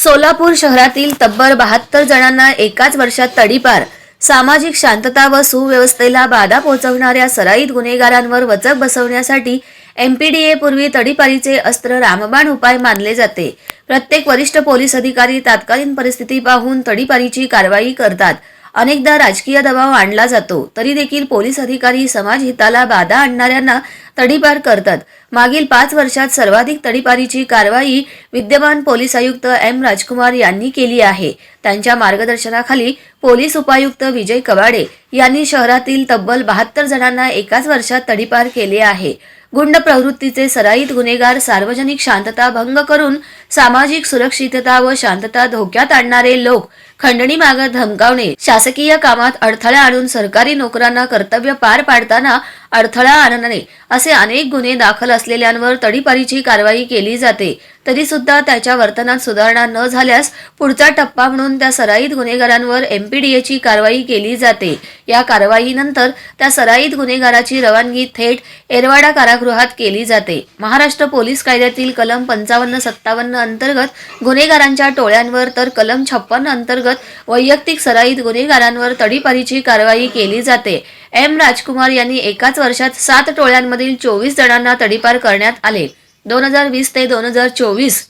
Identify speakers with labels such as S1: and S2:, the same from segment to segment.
S1: सोलापूर शहरातील तब्बल बहात्तर जणांना एकाच वर्षात तडीपार सामाजिक शांतता व सुव्यवस्थेला बाधा पोहोचवणाऱ्या सराईत गुन्हेगारांवर वचक बसवण्यासाठी एमपीडीए पूर्वी तडीपारीचे अस्त्र रामबाण उपाय मानले जाते. प्रत्येक वरिष्ठ पोलीस अधिकारी तात्कालीन परिस्थिती पाहून तडीपारीची कारवाई करतात. अनेकदा राजकीय दबाव आणला जातो तरी देखील पोलीस अधिकारी समाज हिताला बाधा आणणाऱ्यांना तडीपार करतात. मागील पाच वर्षात सर्वाधिक तडीपारीची कारवाई विद्यमान पोलीस आयुक्त एम राजकुमार यांनी केली आहे. त्यांच्या मार्गदर्शनाखाली पोलीस उपायुक्त विजय कवाडे यांनी शहरातील तब्बल बहात्तर जणांना एकाच वर्षात तडीपार केले आहे. गुंड प्रवृत्तीचे सराईत गुन्हेगार सार्वजनिक शांतता भंग करून सामाजिक सुरक्षितता व शांतता धोक्यात आणणारे लोक खंडणी मागत धमकावणे शासकीय कामात अडथळा आणून सरकारी नोकरांना कर्तव्य पार पाडताना अडथळा आणणे असे अनेक गुन्हे दाखल असलेल्यांवर तडीपारीची कारवाई केली जाते. तरी सुद्धा त्याच्या वर्तनात सुधारणा न झाल्यास पुढचा टप्पा म्हणून त्या सराईत गुन्हेगारांवर एमपीडीएची कारवाई केली जाते. या कारवाईनंतर त्या सराईत गुन्हेगाराची रवानगी थेट एरवाडा कारागृहात केली जाते. महाराष्ट्र पोलीस कायद्यातील कलम पंचावन्न सत्तावन्न अंतर्गत गुन्हेगारांच्या टोळ्यांवर तर कलम छप्पन्न अंतर्गत वैयक्तिक सराईत गुन्हेगारांवर तडीपारीची कारवाई केली जाते. एम राजकुमार यांनी एकाच वर्षात सात टोळ्यांमधील चोवीस जणांना तडीपार करण्यात आले. दोन हजार वीस ते दोन हजार चोवीस.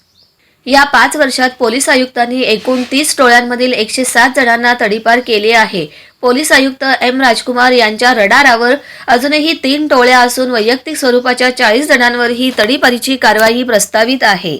S1: या पाच वर्षात पोलीस आयुक्तांनी एकूण तीस टोळ्यांमधील एकशे सात जणांना तडीपार केले आहे. पोलीस आयुक्त एम राजकुमार यांच्या रडारावर अजूनही तीन टोळ्या असून वैयक्तिक स्वरूपाच्या चाळीस जणांवर ही तडीपारीची कारवाई प्रस्तावित आहे.